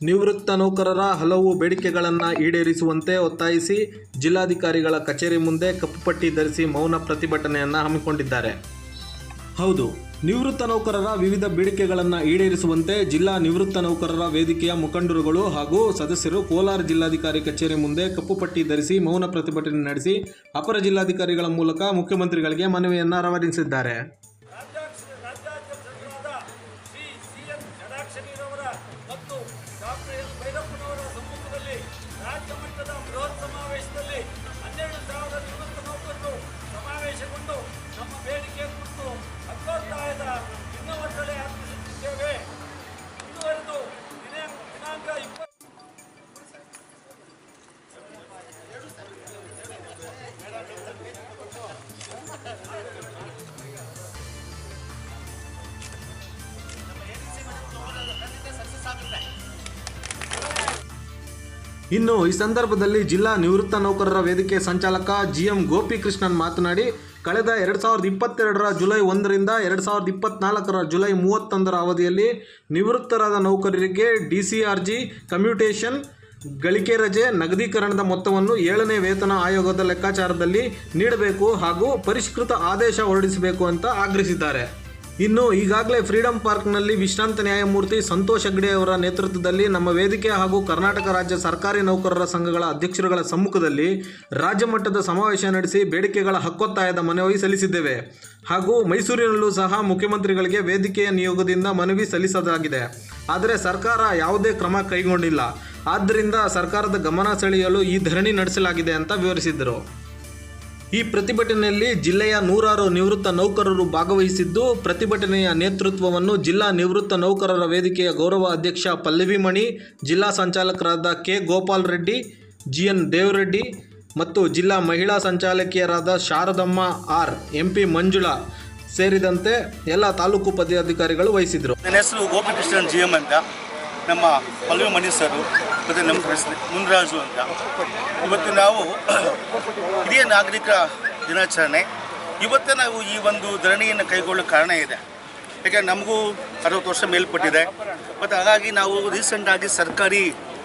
ನಿವೃತ್ತ ನೌಕರರ ಹಲವು ಬೇಡಿಕೆಗಳನ್ನು ಈಡೇರಿಸುವಂತೆ ಒತ್ತಾಯಿಸಿ ಜಿಲ್ಲಾಧಿಕಾರಿಗಳ ಕಚೇರಿ ಮುಂದೆ ಕಪ್ಪುಪಟ್ಟಿ ಧರಿಸಿ ಮೌನ ಪ್ರತಿಭಟನೆಯನ್ನು ಹಮ್ಮಿಕೊಂಡಿದ್ದಾರೆ. ಹೌದು, ನಿವೃತ್ತ ನೌಕರರ ವಿವಿಧ ಬೇಡಿಕೆಗಳನ್ನು ಈಡೇರಿಸುವಂತೆ ಜಿಲ್ಲಾ ನಿವೃತ್ತ ನೌಕರರ ವೇದಿಕೆಯ ಮುಖಂಡರುಗಳು ಹಾಗೂ ಸದಸ್ಯರು ಕೋಲಾರ ಜಿಲ್ಲಾಧಿಕಾರಿ ಕಚೇರಿ ಮುಂದೆ ಕಪ್ಪುಪಟ್ಟಿ ಧರಿಸಿ ಮೌನ ಪ್ರತಿಭಟನೆ ನಡೆಸಿ ಅಪರ ಜಿಲ್ಲಾಧಿಕಾರಿಗಳ ಮೂಲಕ ಮುಖ್ಯಮಂತ್ರಿಗಳಿಗೆ ಮನವಿಯನ್ನು ರವಾನಿಸಿದ್ದಾರೆ. ಮಟ್ಟದ ಬೃಹತ್ ಸಮಾವೇಶದಲ್ಲಿ ಇನ್ನು ಈ ಸಂದರ್ಭದಲ್ಲಿ ಜಿಲ್ಲಾ ನಿವೃತ್ತ ನೌಕರರ ವೇದಿಕೆ ಸಂಚಾಲಕ ಜಿಎಂ ಗೋಪಿಕೃಷ್ಣನ್ ಮಾತನಾಡಿ, ಕಳೆದ ಎರಡು ಸಾವಿರದ ಇಪ್ಪತ್ತೆರಡರ ಜುಲೈ ಒಂದರಿಂದ ಎರಡು ಸಾವಿರದ ಇಪ್ಪತ್ನಾಲ್ಕರ ಜುಲೈ ಮೂವತ್ತೊಂದರ ಅವಧಿಯಲ್ಲಿ ನಿವೃತ್ತರಾದ ನೌಕರರಿಗೆ D C R G commutation, ಗಳಿಕೆ ರಜೆ, ನಗದೀಕರಣದ ಮೊತ್ತವನ್ನು ಏಳನೇ ವೇತನ ಆಯೋಗದ ಲೆಕ್ಕಾಚಾರದಲ್ಲಿ ನೀಡಬೇಕು ಹಾಗೂ ಪರಿಷ್ಕೃತ ಆದೇಶ ಹೊರಡಿಸಬೇಕು ಅಂತ ಆಗ್ರಹಿಸಿದ್ದಾರೆ. ಇನ್ನು ಈಗಾಗಲೇ ಫ್ರೀಡಂ ಪಾರ್ಕ್ನಲ್ಲಿ ವಿಶ್ರಾಂತ ನ್ಯಾಯಮೂರ್ತಿ ಸಂತೋಷ್ ಹೆಗ್ಡೆ ಅವರ ನೇತೃತ್ವದಲ್ಲಿ ನಮ್ಮ ವೇದಿಕೆ ಹಾಗೂ ಕರ್ನಾಟಕ ರಾಜ್ಯ ಸರ್ಕಾರಿ ನೌಕರರ ಸಂಘಗಳ ಅಧ್ಯಕ್ಷರುಗಳ ಸಮ್ಮುಖದಲ್ಲಿ ರಾಜ್ಯ ಮಟ್ಟದ ಸಮಾವೇಶ ನಡೆಸಿ ಬೇಡಿಕೆಗಳ ಹಕ್ಕೊತ್ತಾಯದ ಮನವಿ ಸಲ್ಲಿಸಿದ್ದೇವೆ. ಹಾಗೂ ಮೈಸೂರಿನಲ್ಲೂ ಸಹ ಮುಖ್ಯಮಂತ್ರಿಗಳಿಗೆ ವೇದಿಕೆಯ ನಿಯೋಗದಿಂದ ಮನವಿ ಸಲ್ಲಿಸಲಾಗಿದೆ. ಆದರೆ ಸರ್ಕಾರ ಯಾವುದೇ ಕ್ರಮ ಕೈಗೊಂಡಿಲ್ಲ. ಆದ್ದರಿಂದ ಸರ್ಕಾರದ ಗಮನ ಸೆಳೆಯಲು ಈ ಧರಣಿ ನಡೆಸಲಾಗಿದೆ ಅಂತ ವಿವರಿಸಿದರು. ಈ ಪ್ರತಿಭಟನೆಯಲ್ಲಿ ಜಿಲ್ಲೆಯ ನೂರಾರು ನಿವೃತ್ತ ನೌಕರರು ಭಾಗವಹಿಸಿದ್ದು, ಪ್ರತಿಭಟನೆಯ ನೇತೃತ್ವವನ್ನು ಜಿಲ್ಲಾ ನಿವೃತ್ತ ನೌಕರರ ವೇದಿಕೆಯ ಗೌರವ ಅಧ್ಯಕ್ಷ ಪಲ್ಲವಿ ಮಣಿ ಜಿಲ್ಲಾ ಸಂಚಾಲಕರಾದ K. Gopal Reddy G N Devareddy ಮತ್ತು ಜಿಲ್ಲಾ ಮಹಿಳಾ ಸಂಚಾಲಕಿಯರಾದ Sharadamma R, M. P. Manjula ಸೇರಿದಂತೆ ಎಲ್ಲ ತಾಲೂಕು ಪದಾಧಿಕಾರಿಗಳು ವಹಿಸಿದರು ನನ್ನ ಹೆಸರು ಗೋಪಿಕೃಷ್ಣನ್ ಜಿ ಎಂ ಅಂತ. ನಮ್ಮ ಪಲ್ಲವಿ ಸರು. ಮತ್ತು ನಮ್ಮ ಪ್ರಶ್ನೆ, ಮುನ್ರಾಜು ಅಂತ. ಇವತ್ತು ನಾವು ಹಿರಿಯ ನಾಗರಿಕ ದಿನಾಚರಣೆ. ಇವತ್ತು ನಾವು ಈ ಒಂದು ಧರಣಿಯನ್ನು ಕೈಗೊಳ್ಳೋ ಕಾರಣ ಇದೆ. ಯಾಕಂದ್ರೆ ನಮಗೂ ಅರವತ್ತು ವರ್ಷ ಮೇಲ್ಪಟ್ಟಿದೆ. ಮತ್ತು ಹಾಗಾಗಿ ನಾವು ರೀಸೆಂಟಾಗಿ ಸರ್ಕಾರಿ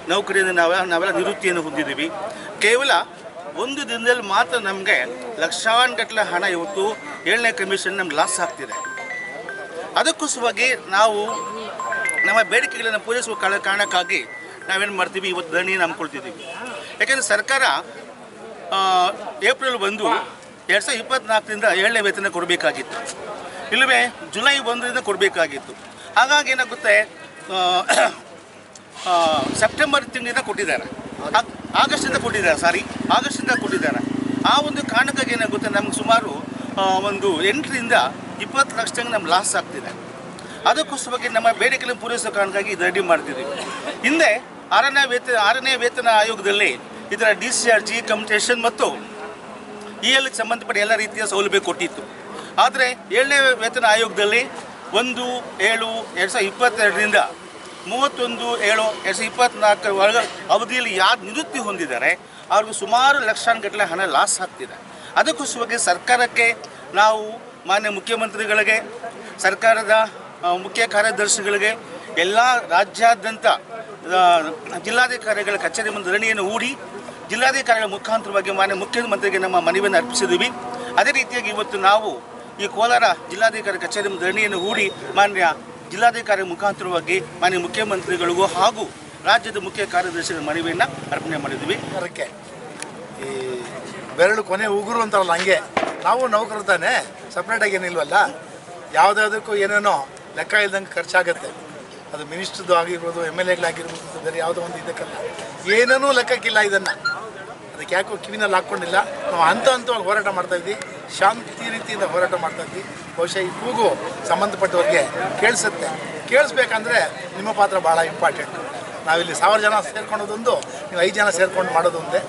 ನೌಕರಿಯಿಂದ ನಾವು ನಾವೆಲ್ಲ ನಿವೃತ್ತಿಯನ್ನು ಹೊಂದಿದ್ದೀವಿ. ಕೇವಲ ಒಂದು ದಿನದಲ್ಲಿ ಮಾತ್ರ ನಮಗೆ ಲಕ್ಷಾನುಗಟ್ಟಲೆ ಹಣ ಇವತ್ತು ಏಳನೇ ಕಮಿಷನ್ ನಮ್ಗೆ ಲಾಸ್ ಆಗ್ತಿದೆ. ಅದಕ್ಕೋಸ್ಕರವಾಗಿ ನಾವು ನಮ್ಮ ಬೇಡಿಕೆಗಳನ್ನು ಪೂರೈಸುವ ಕಾರಣ ಕಾರಣಕ್ಕಾಗಿ ನಾವೇನು ಮಾಡ್ತೀವಿ? ಇವತ್ತು ಧರಣಿ ನಂಬ್ಕೊಳ್ತಿದ್ದೀವಿ ಯಾಕೆಂದರೆ ಸರ್ಕಾರ ಏಪ್ರಿಲ್ ಒಂದು ಎರಡು ಸಾವಿರದ ಇಪ್ಪತ್ನಾಲ್ಕರಿಂದ ಏಳನೇ ವೇತನ ಕೊಡಬೇಕಾಗಿತ್ತು. ಇಲ್ಲವೇ, ಜುಲೈ ಒಂದರಿಂದ ಕೊಡಬೇಕಾಗಿತ್ತು. ಹಾಗಾಗಿ ಏನಾಗುತ್ತೆ ಸೆಪ್ಟೆಂಬರ್ ತಿಂಗಳಿಂದ ಕೊಟ್ಟಿದ್ದಾರೆ. ಆಗಸ್ಟಿಂದ ಕೊಟ್ಟಿದ್ದಾರೆ, ಸಾರಿ ಆಗಸ್ಟಿಂದ ಕೊಟ್ಟಿದ್ದಾರೆ. ಆ ಒಂದು ಕಾರಣಕ್ಕಾಗಿ ಏನಾಗುತ್ತೆ, ನಮ್ಗೆ ಸುಮಾರು ಒಂದು ಎಂಟರಿಂದ ಇಪ್ಪತ್ತು ಲಕ್ಷ ತನಕ ನಮ್ಗೆ ಲಾಸ್ ಆಗ್ತಿದೆ. ಅದಕ್ಕೋಸ್ಕರವಾಗಿ ನಮ್ಮ ಬೇಡಿಕೆಗಳನ್ನು ಪೂರೈಸೋ ಕಾರಣಕ್ಕಾಗಿ ಇದು ರೆಡಿ ಮಾಡ್ತಿದ್ದೀವಿ. ಹಿಂದೆ ಆರನೇ ವೇತನ ಆರನೇ ವೇತನ ಆಯೋಗದಲ್ಲಿ ಇದರ D C R G commutation ಮತ್ತು ಇ ಎಲ್ ಸಂಬಂಧಪಟ್ಟ ಎಲ್ಲ ರೀತಿಯ ಸೌಲಭ್ಯ ಕೊಟ್ಟಿತ್ತು. ಆದರೆ ಏಳನೇ ವೇತನ ಆಯೋಗದಲ್ಲಿ ಒಂದು, ಏಳು, ಎರಡು ಸಾವಿರದ ಇಪ್ಪತ್ತೆರಡರಿಂದ ಮೂವತ್ತೊಂದು, ಏಳು, ಎರಡು ಸಾವಿರದ ಇಪ್ಪತ್ತ್ನಾಲ್ಕರ ಒಳಗ ಅವಧಿಯಲ್ಲಿ ಯಾರು ನಿವೃತ್ತಿ ಹೊಂದಿದ್ದಾರೆ, ಅವ್ರಿಗೆ ಸುಮಾರು ಲಕ್ಷಾನುಗಟ್ಟಲೆ ಹಣ ಲಾಸ್ ಆಗ್ತಿದೆ. ಅದಕ್ಕೋಸ್ಕರವಾಗಿ ಸರ್ಕಾರಕ್ಕೆ ನಾವು ಮಾನ್ಯ ಮುಖ್ಯಮಂತ್ರಿಗಳಿಗೆ, ಸರ್ಕಾರದ ಮುಖ್ಯ ಕಾರ್ಯದರ್ಶಿಗಳಿಗೆ, ಎಲ್ಲ ರಾಜ್ಯಾದ್ಯಂತ ಜಿಲ್ಲಾಧಿಕಾರಿಗಳ ಕಚೇರಿ ಮುಂದೆ ಧರಣಿಯನ್ನು ಹೂಡಿ ಜಿಲ್ಲಾಧಿಕಾರಿಗಳ ಮುಖಾಂತರವಾಗಿ ಮಾನ್ಯ ಮುಖ್ಯಮಂತ್ರಿಗೆ ನಮ್ಮ ಮನವಿಯನ್ನು ಅರ್ಪಿಸಿದ್ದೀವಿ. ಅದೇ ರೀತಿಯಾಗಿ ಇವತ್ತು ನಾವು ಈ ಕೋಲಾರ ಜಿಲ್ಲಾಧಿಕಾರಿ ಕಚೇರಿ ಮುಂದೆ ಧರಣಿಯನ್ನು ಹೂಡಿ ಮಾನ್ಯ ಜಿಲ್ಲಾಧಿಕಾರಿ ಮುಖಾಂತರವಾಗಿ ಮಾನ್ಯ ಮುಖ್ಯಮಂತ್ರಿಗಳಿಗೂ ಹಾಗೂ ರಾಜ್ಯದ ಮುಖ್ಯ ಕಾರ್ಯದರ್ಶಿಗಳ ಮನವಿಯನ್ನು ಅರ್ಪಣೆ ಮಾಡಿದ್ವಿ ಅದಕ್ಕೆ ಈ ಬೆರಳು ಕೊನೆ ಉಗುರು ಅಂತಾರಲ್ಲ ಹಂಗೆ, ನಾವು ನೌಕರು ತಾನೆ ಸಪ್ರೇಟಾಗಿ ಏನಿಲ್ವಲ್ಲ, ಯಾವುದಾದಕ್ಕೂ ಏನೇನೋ ಲೆಕ್ಕ ಇಲ್ದಂಗೆ ಖರ್ಚಾಗತ್ತೆ. ಅದು ಮಿನಿಸ್ಟ್ರದ್ದು ಆಗಿರ್ಬೋದು, ಎಂ ಎಲ್ ಎಗಳಾಗಿರ್ಬೋದು ಬೇರೆ ಯಾವುದೋ ಒಂದು ಇದಕ್ಕಲ್ಲ. ಏನೂ ಲೆಕ್ಕಕ್ಕಿಲ್ಲ ಇದನ್ನು. ಅದಕ್ಕೆ ಯಾಕೋ ಕಿವಿನಲ್ಲಿ ಹಾಕ್ಕೊಂಡಿಲ್ಲ. ನಾವು ಹಂತ ಹಂತವಾಗಿ ಹೋರಾಟ ಮಾಡ್ತಾ ಇದ್ವಿ. ಶಾಂತಿ ರೀತಿಯಿಂದ ಹೋರಾಟ ಮಾಡ್ತಾ ಇದ್ವಿ. ಬಹುಶಃ ಈ ಕೂಗು ಸಂಬಂಧಪಟ್ಟವ್ರಿಗೆ ಕೇಳಿಸುತ್ತೆ. ಕೇಳಿಸ್ಬೇಕಂದ್ರೆ ನಿಮ್ಮ ಪಾತ್ರ ಭಾಳ ಇಂಪಾರ್ಟೆಂಟ್ ನಾವಿಲ್ಲಿ ಸಾವಿರ ಜನ ಸೇರ್ಕೊಳ್ಳೋದೊಂದು ನೀವು ಐದು ಜನ ಸೇರ್ಕೊಂಡು ಮಾಡೋದೊಂದೇ.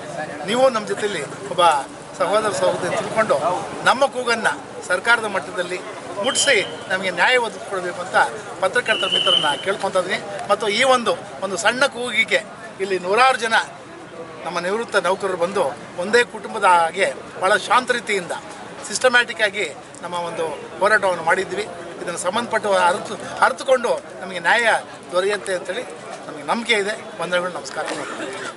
ನೀವು ನಮ್ಮ ಜೊತೆಯಲ್ಲಿ ಒಬ್ಬ ಸಹೋದರ ಸಹೋದರಿ ತಿಳ್ಕೊಂಡು ನಮ್ಮ ಕೂಗನ್ನು ಸರ್ಕಾರದ ಮಟ್ಟದಲ್ಲಿ ಮುಟ್ಟಿಸಿ ನಮಗೆ ನ್ಯಾಯ ಒದಗಿಸ್ಕೊಡ್ಬೇಕು ಅಂತ ಪತ್ರಕರ್ತರ ಮಿತ್ರರನ್ನ ಕೇಳ್ಕೊತಾ ಮತ್ತು ಈ ಒಂದು ಒಂದು ಸಣ್ಣ ಕೂಗಿಗೆ ಇಲ್ಲಿ ನೂರಾರು ಜನ ನಮ್ಮ ನಿವೃತ್ತ ನೌಕರರು ಬಂದು ಒಂದೇ ಕುಟುಂಬದ ಹಾಗೆ ಭಾಳ ಶಾಂತ ರೀತಿಯಿಂದ ಸಿಸ್ಟಮ್ಯಾಟಿಕ್ ಆಗಿ ನಮ್ಮ ಒಂದು ಹೋರಾಟವನ್ನು ಮಾಡಿದ್ವಿ. ಇದನ್ನು ಸಂಬಂಧಪಟ್ಟು ಅರ್ಥ ಅರ್ಥಕೊಂಡು ನಮಗೆ ನ್ಯಾಯ ದೊರೆಯುತ್ತೆ ಅಂತೇಳಿ ನಮಗೆ ನಂಬಿಕೆ ಇದೆ. ವಂದನೆಗಳು ನಮಸ್ಕಾರ.